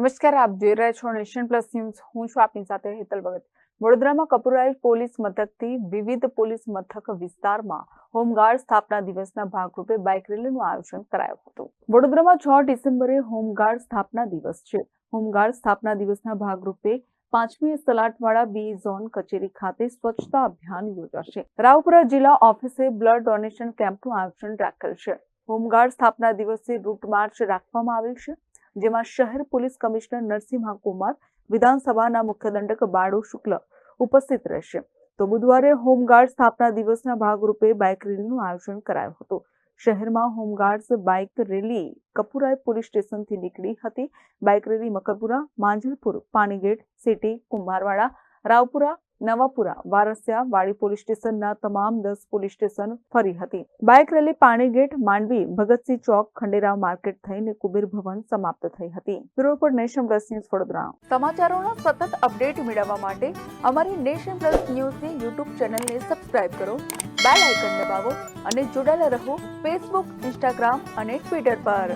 નમસ્કાર, આપ જોઈ રહ્યા છો નેશન પ્લસ ન્યૂઝ. હું છું આપની સાથે હેતલ ભગત. વડોદરામાં કપુરાઈ પોલીસ મથકથી વિવિધ પોલીસ મથક વિસ્તારમાં હોમગાર્ડ સ્થાપના દિવસના ભાગરૂપે બાઇક રેલીનું આયોજન કરાયું હતું. વડોદરામાં છ ડિસેમ્બરે હોમગાર્ડ સ્થાપના દિવસ છે. હોમગાર્ડ સ્થાપના દિવસના ભાગરૂપે પાંચમી સલાટવાડા બી ઝોન કચેરી ખાતે સ્વચ્છતા અભિયાન યોજાશે. રાવપુરા જિલ્લા ઓફિસે બ્લડ ડોનેશન કેમ્પનું આયોજન રાખેલ છે. હોમગાર્ડ સ્થાપના દિવસે રૂટ માર્ચ રાખવામાં આવેલ છે. જેમાં શહેર પોલીસ કમિશનર નરસિંહા કુમાર વિધાનસભાના મુખ્ય દંડક બાળુ શુક્લ ઉપસ્થિત રહેશે. તો બુધવારે હોમગાર્ડ સ્થાપના દિવસના ભાગરૂપે બાઇક રેલીનું આયોજન કરાયું હતું. શહેરમાં home guards bike rally Kapurai police સ્ટેશનથી નીકળી હતી. Bike rally Makarpura, Manjalpur, Panigate, city, Kumbharwada, Raopura Navapura, Warasiya Wadi police સ્ટેશનના તમામ દસ પોલીસ સ્ટેશન ફરી હતી. Bike rally Panigate Mandvi, Bhagat Singh Chowk, Khanderao market થઈને કુબેર ભવન સમાપ્ત થઈ હતી. બ્યુરો પર નેશન પ્લસ ન્યૂઝ વડોદરા. સમાચારોના સતત અપડેટ મેળવવા માટે અમારી નેશન પ્લસ ન્યૂઝની યુટ્યુબ ચેનલને સબસ્ક્રાઇબ કરો, બેલ આઇકન દબાવો અને જોડાયેલા રહો ફેસબુક, ઇન્સ્ટાગ્રામ અને ટ્વિટર પર.